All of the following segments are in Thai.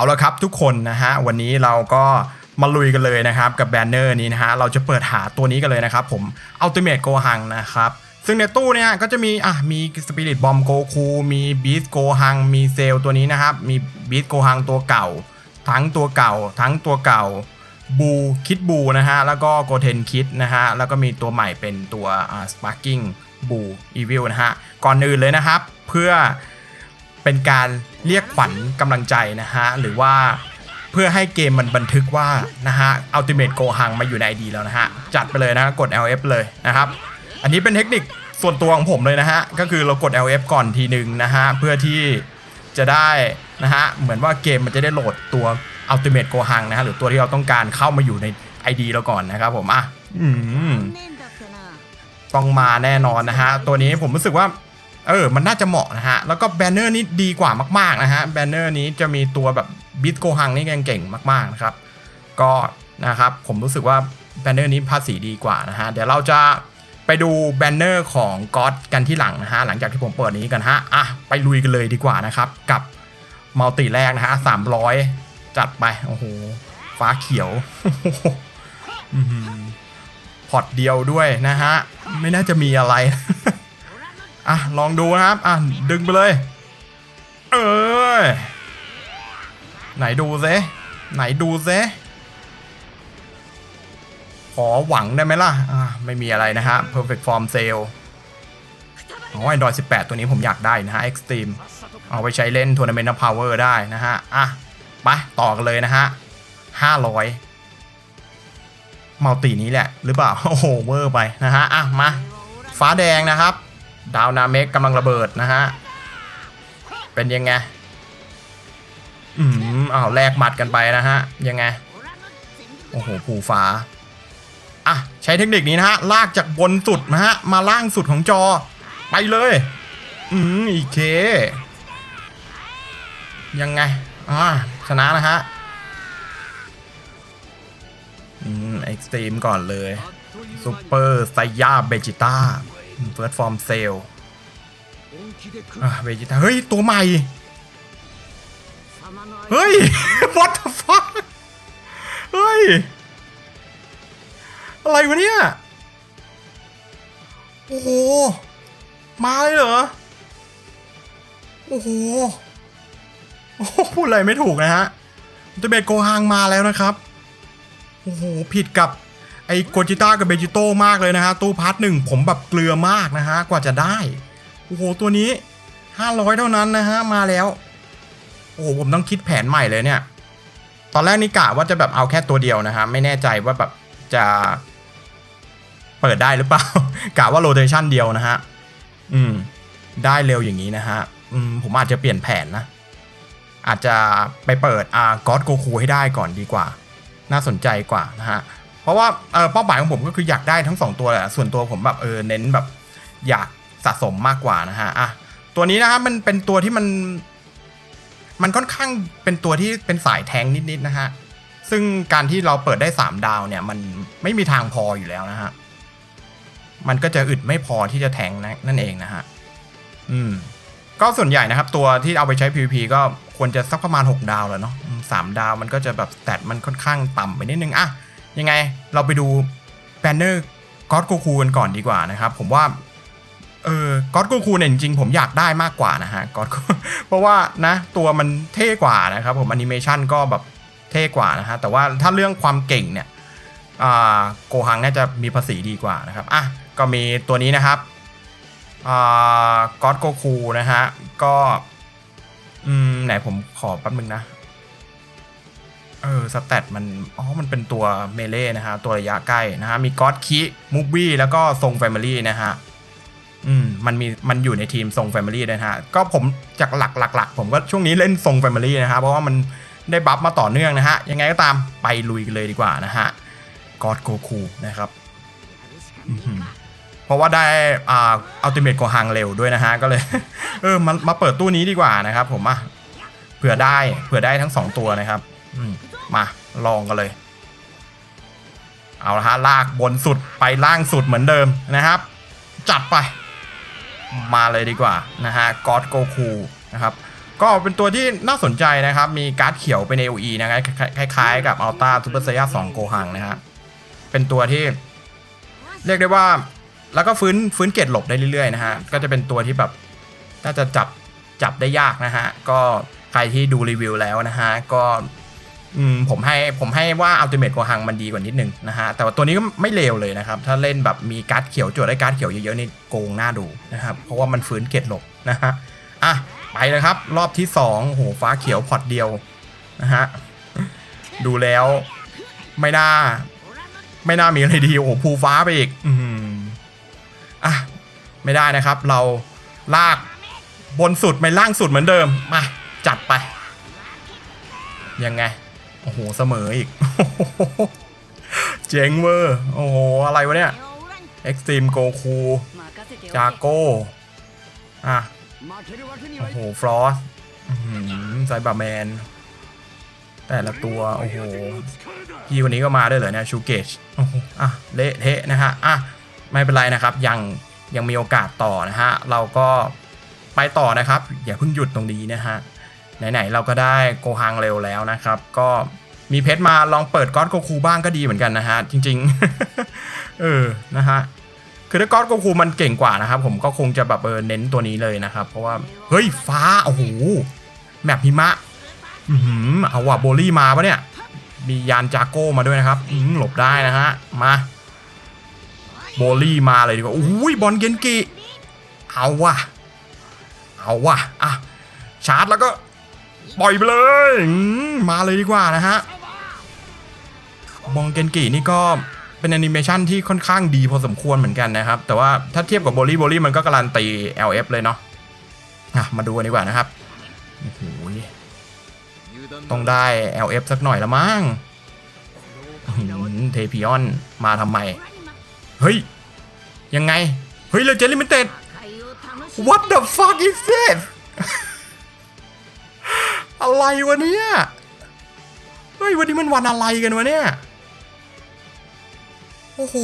เอาละครับทุกคนนะฮะวันนี้เราก็มาลุยกันเลยนะครับกับแบนเนอร์นี้นะฮะเราจะเปิดหาตัวนี้กันเลยนะครับผม Ultimate Gohan นะครับซึ่งในตู้เนี่ยก็จะมีอะมี Spirit Bomb Goku มี Beast Gohan มีเซลตัวนี้นะครับมี Beast Gohan ตัวเก่า ทั้งตัวเก่า ทั้งตัวเก่าบูคิดบูนะฮะแล้วก็โกเทนคิดนะฮะแล้วก็มีตัวใหม่เป็นตัวอ่า Sparking บูอีวิลนะฮะก่อนอื่นเลยนะครับ เพื่อ เป็นการเรียกขวัญกำลังใจนะฮะ หรือว่าเพื่อให้เกมมันบันทึกว่านะฮะอัลติเมทโกหังมาอยู่ในดีแล้วนะฮะ จัดไปเลยนะกด LF เลยนะครับ อันนี้เป็นเทคนิคส่วนตัวของผมเลยนะฮะ ก็คือเรากด LF ก่อนทีหนึ่งนะฮะ เพื่อที่จะได้นะฮะ เหมือนว่าเกมมันจะได้โหลดตัวอัลติเมทโกหังนะฮะ หรือตัวที่เราต้องการเข้ามาอยู่ใน ID เราก่อนนะครับผมอะอืมต้องมาแน่นอนนะฮะ ตัวนี้ผมรู้สึกว่า เออ มันน่าจะเหมาะนะฮะ แล้วก็แบนเนอร์นี้ดีกว่ามากๆนะฮะ แบนเนอร์นี้จะมีตัวแบบบิทโกฮังนี่เก่งๆมากๆนะครับ ก็นะครับ ผมรู้สึกว่าแบนเนอร์นี้ภาษีดีกว่านะฮะ เดี๋ยวเราจะไปดูแบนเนอร์ของก็อดกันที่หลังนะฮะ หลังจากที่ผมเปิดนี้กันฮะ อะ ไปลุยกันเลยดีกว่านะครับ กับมัลติแรกนะฮะสามร้อยจัดไป โอ้โห ฟ้าเขียวพอร์ตเดียวด้วยนะฮะ ไม่น่าจะมีอะไร อะลองดูนะครับอะดึงไปเลย เอ้ยไหนดูเซไหนดูเซขอหวังได้ไหมล่ะอะไม่มีอะไรนะฮะ perfect form sale อ๋อ Android 18 ตัวนี้ผมอยากได้นะฮะ Extreme เอาไปใช้เล่น Tournament of Power ได้นะฮะ อะ ไป ต่อกันเลยนะฮะ 500มัลตินี้แหละ หรือเปล่า โอ้โห เวอร์ไปนะฮะ อะ มา ฟ้าแดงนะครับ ดาวนาเมกกำลังระเบิดนะฮะ เป็นยังไง อืมอ้าวแลกหมัดกันไปนะฮะ ยังไง โอ้โหผูฟ้า อะ ใช้เทคนิคนี้นะฮะ ลากจากบนสุดนะฮะ มาล่างสุดของจอ ไปเลย อืมอีเค ยังไง อ่า ชนะนะฮะ อืมเอ็กซ์ตรีมก่อนเลยซูเปอร์ไซยาเบจิต้า เฟิร์สฟอร์มเซลอะเบจิต้าเฮ้ย ตัวใหม่ เฮ้ย what the fuck เฮ้ย อะไรวะเนี่ย โอ้โห มาเลยเหรอ โอ้โหโอ้โหพูดอะไรไม่ถูกนะฮะตัวเบตโกฮังมาแล้วนะครับ โอ้โห ผิดกับ ไอ้โกจิต้ากับเบจิโต้มากเลยนะฮะ ตู้พาร์ทหนึ่งผมแบบเกลือมากนะฮะ กว่าจะได้ โอ้โห ตัวนี้ 500 เท่านั้นนะฮะ มาแล้ว โอ้โห ผมต้องคิดแผนใหม่เลยเนี่ย ตอนแรกนี่กะว่าจะแบบเอาแค่ตัวเดียวนะฮะ ไม่แน่ใจว่าแบบจะ เปิดได้หรือเปล่ากะว่าโรเตชันเดียวนะฮะ อืม ได้เร็วอย่างนี้นะฮะ อืม ผมอาจจะเปลี่ยนแผนนะ อาจจะไปเปิดอ่าก็อดโกคูให้ได้ก่อนดีกว่า น่าสนใจกว่านะฮะ เพราะว่าเออเป้าหมายของผมก็คืออยากได้ทั้งสองตัวแหละส่วนตัวผมแบบเออเน้นแบบอยากสะสมมากกว่านะฮะอะตัวนี้นะครับมันเป็นตัวที่มัน มันค่อนข้างเป็นตัวที่เป็นสายแทงนิดๆนะฮะซึ่งการที่เราเปิดได้ 3 ดาวเนี่ย มันไม่มีทางพออยู่แล้วนะฮะมันก็จะอึดไม่พอที่จะแทงนะนั่นเองนะฮะอืมก็ส่วนใหญ่นะครับ ตัวที่เอาไปใช้ PVP ก็ควรจะสักประมาณ 6 ดาวแล้วเนาะสามดาวมันก็จะแบบแตทมันค่อนข้างต่ำไปนิดนึงอะ ยังไงเราไปดูแบนเนอร์ก็อดโกคูกันก่อนดีกว่านะครับ ผมว่าเออก็อดโกคูเนี่ยจริงๆผมอยากได้มากกว่านะฮะก็อดเพราะว่านะตัวมันเท่กว่านะครับผมแอนิเมชันก็แบบเท่กว่านะฮะแต่ว่าถ้าเรื่องความเก่งเนี่ยอ่าโกฮังน่าจะมีภาษีดีกว่านะครับอะก็มีตัวนี้นะครับอ่าก็อดโกคูนะฮะก็อืมไหนผมขอแป๊บนึงนะ เออสแตทมันอ๋อมันเป็นตัวเมเล่นะฮะตัวระยะใกล้นะฮะมีก็อดคิมูฟวี่แล้วก็ทรงแฟมิลี่นะฮะอืมมันมีมันอยู่ในทีมทรงแฟมิลี่ด้วยนะฮะก็ผมจากหลักหลักๆผมก็ช่วงนี้เล่นทรงแฟมิลี่นะฮะเพราะว่ามันได้บัฟมาต่อเนื่องนะฮะยังไงก็ตามไปลุยกันเลยดีกว่านะฮะกอดโกคูนะครับอื้อหือเพราะว่าได้อ่าอัลติเมทโกฮังเร็วด้วยนะฮะก็เลย เออมามาเปิดตู้นี้ดีกว่านะครับ ผมอะเผื่อได้เผื่อได้ทั้งสองตัวนะครับ อืม มาลองกันเลย เอาละฮะลากบนสุดไปล่างสุดเหมือนเดิมนะครับ จัดไป มาเลยดีกว่านะฮะกอดโกคูนะครับก็เป็นตัวที่น่าสนใจนะครับ มีการ์ดเขียวเป็น AOE นะครับคล้ายๆ กับอัลต้าซูเปอร์ไซย่า2โกหังนะฮะเป็นตัวที่ เรียกได้ว่า แล้วก็ฟื้นฟื้นเกตหลบได้เรื่อยๆนะฮะก็จะเป็นตัวที่แบบน่าจะจับจับได้ยากนะฮะ ก็ใครที่ดูรีวิวแล้วนะฮะ ก็ อืมผมให้ผมให้ว่าอัลติเม e โกหังมันดีกว่านิดนึงนะฮะแต่ว่าตัวนี้ก็ไม่เลวเลยนะครับ ถ้าเล่นแบบมีการ์ดเขียวจวดได้การ์ดเขียวเยอะๆนี่โกงหน้าดูนะครับ เพราะว่ามันฟื้นเกตหลบนะฮะอะไปเลยครับ รอบที่สองโหฟ้าเขียวพอร์ตเดียวนะฮะดูแล้วไม่น่า ไม่น่ามีอะไรดีโอ้ภูฟ้าไปอีก อืมอะไม่ได้นะครับ เราลากบนสุดไม่ล่างสุดเหมือนเดิมมาจัดไปยังไง โอ้โห เสมออีก เจ๋งเวอร์โอ้โห อะไรวะเนี่ย Extreme Goku จาโก้อะ โอ้โห ฟลอสไซบาแมน แต่ละตัว โอ้โห พี่คนนี้ก็มาด้วยเหรอเนี่ยชูเกชโอ้โหอะ เละเทะนะฮะ อะ ไม่เป็นไรนะครับ ยัง ยังมีโอกาสต่อนะฮะ เราก็ไปต่อนะครับ อย่าเพิ่งหยุดตรงนี้นะฮะ ไหนๆเราก็ได้โกฮังเร็วแล้วนะครับ ก็มีเพชรมาลองเปิดก้อนโกคูบ้างก็ดีเหมือนกันนะฮะ จริงๆ เออนะฮะคือถ้าก้อนโกคูมันเก่งกว่านะครับ ผมก็คงจะแบบเออเน้นตัวนี้เลยนะครับ เพราะว่า เฮ้ย ฟ้า โอ้โหแมปหิมะอือหือเอาว่ะโบลี่มาปะเนี่ย มียานจากโก้มาด้วยนะครับอืมหลบได้นะฮะ มาโบลี่มาเลยดีกว่าอุ้ยบอลเกนกิเอาว่ะเอาว่ะอะชาร์จแล้วก็ ปล่อยไปเลยมาเลยดีกว่านะฮะบองเกนกินี่ก็เป็นแอนิเมชันที่ค่อนข้างดีพอสมควรเหมือนกันนะครับ แต่ว่าถ้าเทียบกับโบลี่โบลี่มันก็การันตี LF เลยเนาะะมาดูกันดีกว่านะครับโอ้โหต้องได้ LF สักหน่อยละมั้งเทพิออนมาทำไม เฮ้ย ยังไง เฮ้ยเลเจลิมิเต็ด What the fuck is this อะไรวะเนี่ยเฮ้ยวันนี้มันวันอะไรกันวะเนี่ยโอ้โห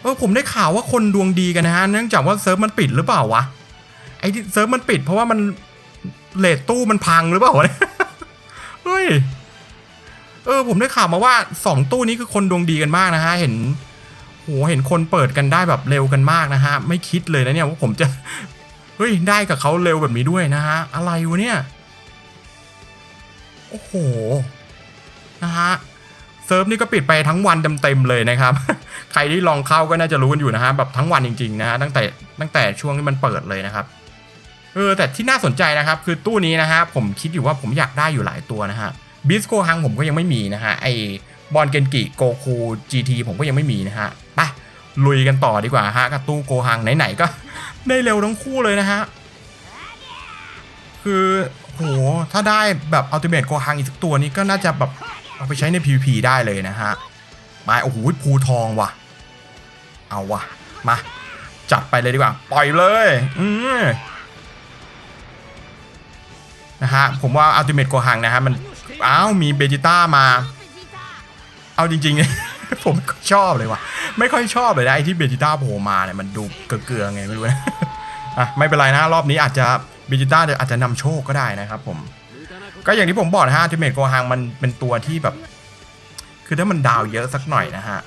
เออผมได้ข่าวว่าคนดวงดีกันนะฮะเนื่องจากว่าเซิร์ฟมันปิดหรือเปล่าวะไอ้ที่เซิร์ฟมันปิด เพราะว่ามันเลทตู้มันพังหรือเปล่าวะเนี่ยเฮ้ยเออผมได้ข่าวมาว่าสองตู้นี้คือคนดวงดีกันมากนะฮะเห็นโหเห็นคนเปิดกันได้แบบเร็วกันมากนะฮะไม่คิดเลยนะเนี่ยว่าผมจะเฮ้ยได้กับเขาเร็วแบบนี้ด้วยนะฮะอะไรวะเนี่ย อ้โหนะฮะเซิร์ฟนี่ก็ปิดไปทั้งวันเต็มๆเลยนะครับ ใครที่ลองเข้าก็น่าจะรู้กันอยู่นะฮะแบบทั้งวันจริงๆนะฮะตั้งแต่ตั้งแต่ช่วงที่มันเปิดเลยนะครับเออแต่ที่น่าสนใจนะครับ คือตู้นี้นะฮะผมคิดอยู่ว่าผมอยากได้อยู่หลายตัวนะฮะบิสโกฮังผมก็ยังไม่มีนะฮะไอบอลเกนกิโกคูจีทีผมก็ยังไม่มีนะฮะไปลุยกันต่อดีกว่าฮะกับตู้โกฮังไหนๆก็ ได้เร็วทั้งคู่เลยนะฮะคือ โห ถ้าได้แบบอัลติเม e โกฮังอีกสักตัวนี้ก็น่าจะแบบเอาไปใช้ใน PVP ได้เลยนะฮะ มาโอ้โหภูทองว่ะ เอาว่ะ มา จัดไปเลยดีกว่า ปล่อยเลย อืมนะฮะ ผมว่าอัลติเม e โกฮังนะฮะ มัน อ้าว มีเบจิต้ามา เอาจริงๆ ผมไม่ค่อยชอบเลยว่ะ ไม่ค่อยชอบเลยนะไอที่เบจิต้าโผล่มาเนี่ยมันดูเกลือๆไงไม่รู้นะ อะ ไม่เป็นไรนะรอบนี้อาจจะ บจิต้าอาจจะนำโชคก็ได้นะครับผม ก็อย่างที่ผมบอกนะฮะทิเมตโกฮังมันเป็นตัวที่แบบ คือถ้ามันดาวเยอะสักหน่อยนะฮะ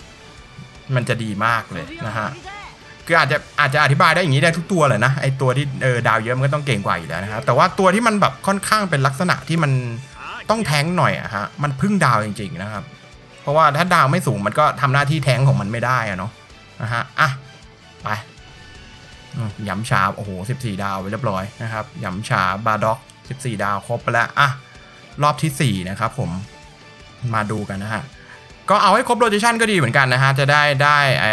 มันจะดีมากเลยนะฮะ คืออาจจะอาจจะอธิบายได้อย่างนี้ได้ทุกตัวเลยนะ ไอตัวที่เออดาวเยอะมันก็ต้องเก่งกว่าอยู่แล้วนะครับแต่ว่าตัวที่มันแบบค่อนข้างเป็นลักษณะที่มันต้องแทงหน่อยอะฮะ มันพึ่งดาวจริง ๆนะครับ เพราะว่าถ้าดาวไม่สูงมันก็ทำหน้าที่แทงของมันไม่ได้อะเนาะนะฮะ อะ ไป ยำชาโอ้โห 14 ดาวไปเรียบร้อยนะครับยำชาบาด็อก 14 ดาวครบไปแล้วอะรอบทีสี่ 4 นะครับผมมาดูกันนะฮะ ก็เอาให้ครบโรเ t ชันก็ดีเหมือนกันนะฮะ จะได้ได้ไอ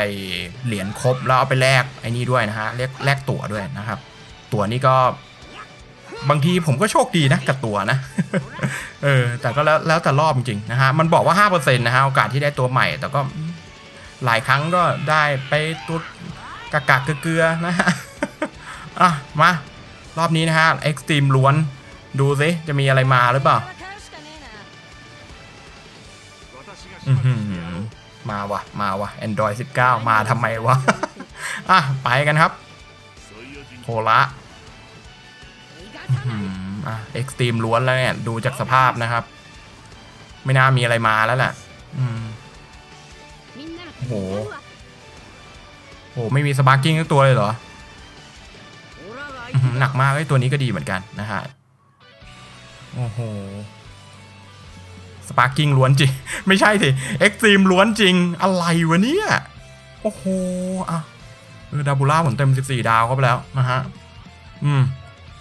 เหรียญครบแล้วเอาไปแลกไอ้นี่ด้วยนะฮะแลกแลกตั๋วด้วยนะครับ ตั๋วนี้ก็บางทีผมก็โชคดีนะกับตั๋วนะ เออ แต่ก็แล้วแล้วแต่รอบจริงๆนะฮะ มันบอกว่า5%นะฮะ โอกาสที่ได้ตัวใหม่ แต่ก็หลายครั้งก็ได้ไปตัว กากๆเกลือนะฮะอะมารอบนี้นะฮะเอ็กซ์ตรีมล้วนดูซิจะมีอะไรมาหรือเปล่ามาวะมาวะ Android 19 มาทำไมวะ อะ ไปกันครับโคละอะเอ็กซ์ตรีมล้วนแล้วเนี่ย ดูจากสภาพนะครับ ไม่น่ามีอะไรมาแล้วแหละโห โอ้ไม่มีสปาร์กิ้งทั้งตัวเลยเหรอหนักมากไอ้ตัวนี้ก็ดีเหมือนกันนะฮะโอ้โหสปาร์กิ้งล้วนจริง ไม่ใช่สิเอ็กซ์ตรีมล้วนจริง อะไรวะเนี่ย โอ้โหอะดาบูล่าผมเต็ม 14 ดาวก็ไปแล้วนะฮะ อืม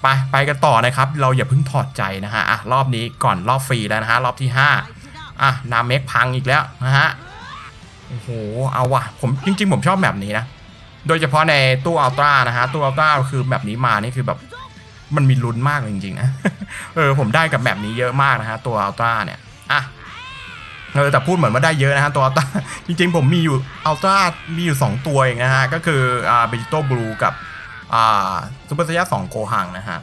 ไป ไปกันต่อนะครับ เราอย่าเพิ่งถอดใจนะฮะ อะ รอบนี้ก่อนรอบฟรีแล้วนะฮะ รอบที่ 5 อะ นาเมกพังอีกแล้วนะฮะ โอ้โห เอาว่ะ ผมจริง ๆ ผมชอบแบบนี้นะ โดยเฉพาะในตู้อัลตร้านะฮะ ตู้อัลตร้าคือแบบนี้มานี่คือแบบมันมีลุ้นมากจริงๆนะ เออผมได้กับแบบนี้เยอะมากนะฮะ ตัวอัลตร้าเนี่ย อะ เออแต่พูดเหมือนว่าได้เยอะนะฮะตัวอัลตร้าจริงๆผมมีอยู่อัลตร้ามีอยู่ 2 ตัวเองนะฮะ ก็คืออ่าเบจิโต้บลูกับอ่าซูเปอร์ไซยาสองโคฮังนะฮะ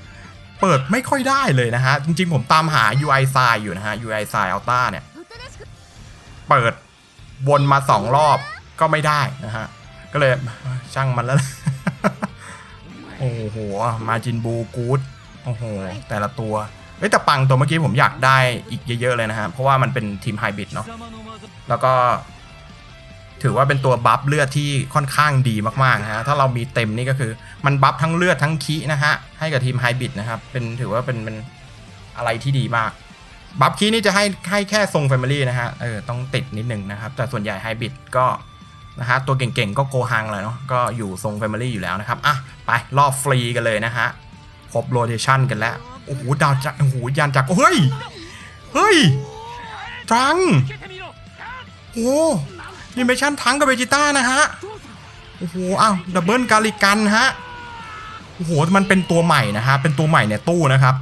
เปิดไม่ค่อยได้เลยนะฮะ จริงๆผมตามหา UI ไซอยู่นะฮะ UI ไซอัลตร้าเนี่ย เปิดวนมา 2 รอบก็ไม่ได้นะฮะ ก็เลยช่างมันแล้ว โอ้โห มาจินบูกูดโอ้โห แต่ละตัวเอ้ยแต่ปังตัวเมื่อกี้ผมอยากได้อีกเยอะ ๆ เลยนะฮะ เพราะว่ามันเป็นทีมไฮบริดเนาะแล้วก็ ถือว่าเป็นตัวบัฟเลือดที่ค่อนข้างดีมากๆนะฮะ ถ้าเรามีเต็มนี่ก็คือ มันบัฟทั้งเลือดทั้งคีนะฮะ ให้กับทีมไฮบริดนะครับ เป็นถือว่าเป็นเป็นอะไรที่ดีมาก บัฟคีนี่จะให้ให้แค่ทรงแฟมิลี่นะฮะ เออต้องติดนิดนึงนะครับ แต่ส่วนใหญ่ไฮบริดก็ นะฮะตัวเก่งๆก็โกฮังเลยเนาะก็อยู่ทรงแฟมิลี่อยู่แล้วนะครับอะไปรอบฟรีกันเลยนะฮะครบโรเทชันกันแล้วโอ้โหดาวจักรโอ้โหยานจักรเฮ้ยเฮ้ยจังโอ้ดิเมชั่นทั้งกับเบจิต้านะฮะโอ้โหอ้าวดับเบิลกาลิกันฮะโอ้โหมันเป็นตัวใหม่นะฮะเป็นตัวใหม่ในตู้นะครับ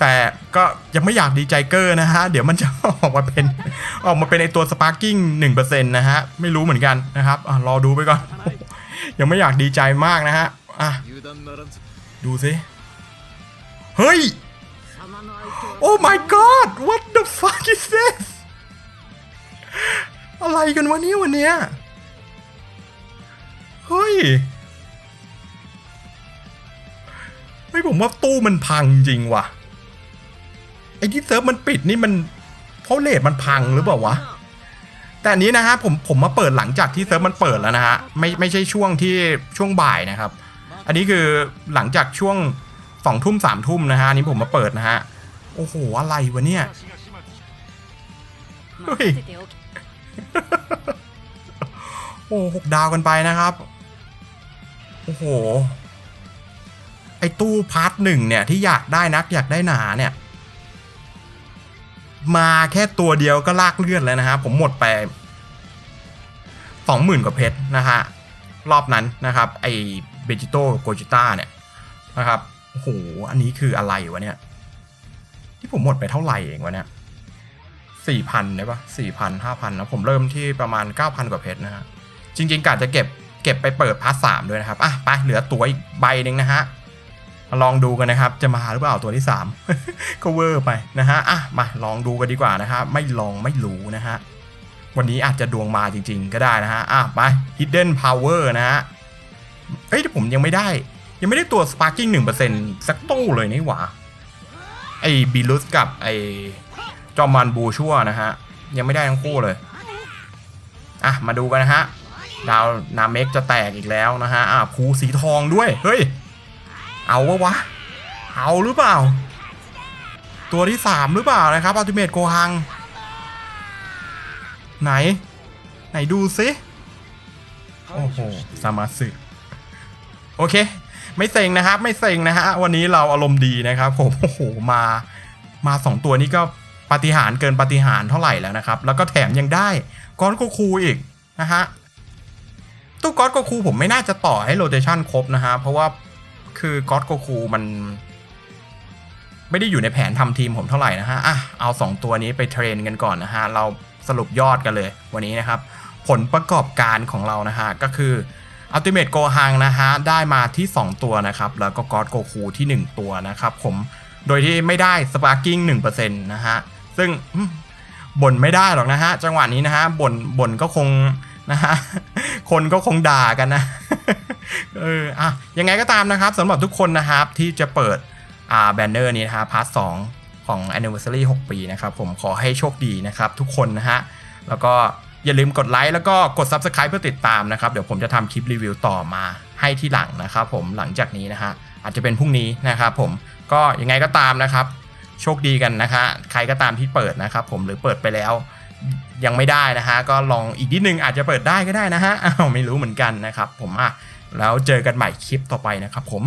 แต่ก็ยังไม่อยากดีใจเกอร์นะฮะ เดี๋ยวมันจะออกมาเป็นออกมาเป็นไอตัวสปาร์กิ้งหนึ่งเปอร์เซ็นต์นะฮะ ไม่รู้เหมือนกันนะครับอรอดูไปก่อน ยังไม่อยากดีใจมากนะฮะอะดูสิ เฮ้ย โอ้ my god what the fuck is this อะไรกันวะนี่วันเนี้ยเฮ้ยไม่ผมว่าตู้มันพังจริงว่ะ ไอ้ที่เซิร์ฟมันปิดนี่มันเพราะเลทมันพังหรือเปล่าวะ แต่นี้นะฮะผมผมมาเปิดหลังจากที่เซิร์ฟมันเปิดแล้วนะฮะไม่ไม่ใช่ช่วงที่ช่วงบ่ายนะครับ อันนี้คือหลังจากช่วงสองทุ่มสามทุ่มนะฮะนี้ผมมาเปิดนะฮะโอ้โหอะไรวะเนี่ยเฮ้ยโอ้หกดาวกันไปนะครับ โอ้โห ไอตู้พาร์ทหนึ่งเนี่ยที่อยากได้นักอยากได้หนาเนี่ย มาแค่ตัวเดียวก็ลากเลือดแล้วนะฮะผมหมดไปสองหมื่นกว่าเพชรนะฮะรอบนั้นนะครับไอเบจิโต้โกจิต้าเนี่ยนะครับโอ้โหอันนี้คืออะไรวะเนี่ย ที่ผมหมดไปเท่าไหร่เองวะเนี่ยสี่พันได้ปะสี่พันห้าพันนะผมเริ่มที่ประมาณเก้าพันกว่าเพชรนะฮะจริงๆกะจะเก็บเก็บไปเปิดพาร์ทสามด้วยนะครับอะไปเหลือตัวอีกใบหนึ่งนะฮะ ลองดูกันนะครับ จะมาหรือเปล่าตัวที่สามก็เวอร์ไปนะฮะ อะ มาลองดูกันดีกว่านะฮะไม่ลองไม่รู้นะฮะ วันนี้อาจจะดวงมาจริงๆ ก็ได้นะฮะ อะ ไป Hidden Power นะฮะ เอ้ยแต่ผมยังไม่ได้ ยังไม่ได้ตัว Sparking 1%สักตู้เลยนี่หว่า ไอ้บิลุสกับไอ้จอมมันบูชั่วนะฮะ ยังไม่ได้ทั้งคู่เลย อะ มาดูกันนะฮะ ดาวนาเมกจะแตกอีกแล้วนะฮะ อะภูสีทองด้วย เฮ้ย เอาวะวะ เอาหรือเปล่า ตัวที่สามหรือเปล่านะครับอัลติเมทโกฮัง ไหน ไหนดูซิ โอ้โหสามาสึโอเค ไม่เซ็งนะครับ ไม่เซ็งนะฮะ วันนี้เราอารมณ์ดีนะครับ ผม โอ้โห มา มาสองตัวนี้ก็ปฏิหารเกินปฏิหารเท่าไหร่แล้วนะครับ แล้วก็แถมยังได้ก้อนโกคูอีกนะฮะตู้ก้อนโกคูผมไม่น่าจะต่อให้โรเตชันครบนะฮะ เพราะว่า คือก้อนโกคูมัน ไม่ได้อยู่ในแผนทำทีมผมเท่าไหร่นะฮะอะเอา2ตัวนี้ไปเทรนกันก่อนนะฮะ เราสรุปยอดกันเลยวันนี้นะครับ ผลประกอบการของเรานะฮะ ก็คือ Ultimate Go h a n นะฮะ ได้มาที่ 2 ตัวนะครับ แล้วก็ God Goku ที่ 1 ตัวนะครับผมโดยที่ไม่ได้ Sparking 1%นะฮะ ซึ่งบ่นไม่ได้หรอกนะฮะ จังหวะนี้นะฮะบ่นบ่นก็คงนะฮะ คนก็คงด่ากันนะ เอออะยังไงก็ตามนะครับสำหรับทุกคนนะครับที่จะเปิดอ่าแบนเนอร์นี้นะฮะพาร์ทสของ Anniversary 6 ปีนะครับ ผมขอให้โชคดีนะครับ ทุกคนนะฮะ แล้วก็อย่าลืมกดไลค์แล้วก็กด Subscribe เพื่อติดตามนะครับ เดี๋ยวผมจะทำคลิปรีวิวต่อมาให้ที่หลังนะครับผมหลังจากนี้นะฮะอาจจะเป็นพรุ่งนี้นะครับผมก็ยังไงก็ตามนะครับ โชคดีกันนะคะใครก็ตามที่เปิดนะครับผมหรือเปิดไปแล้วยังไม่ได้นะฮะก็ลองอีกนิดนึงอาจจะเปิดได้ก็ได้นะฮะอ้าวไม่รู้เหมือนกันนะครับ ผมอะ แล้วเจอกันใหม่คลิปต่อไปนะครับผม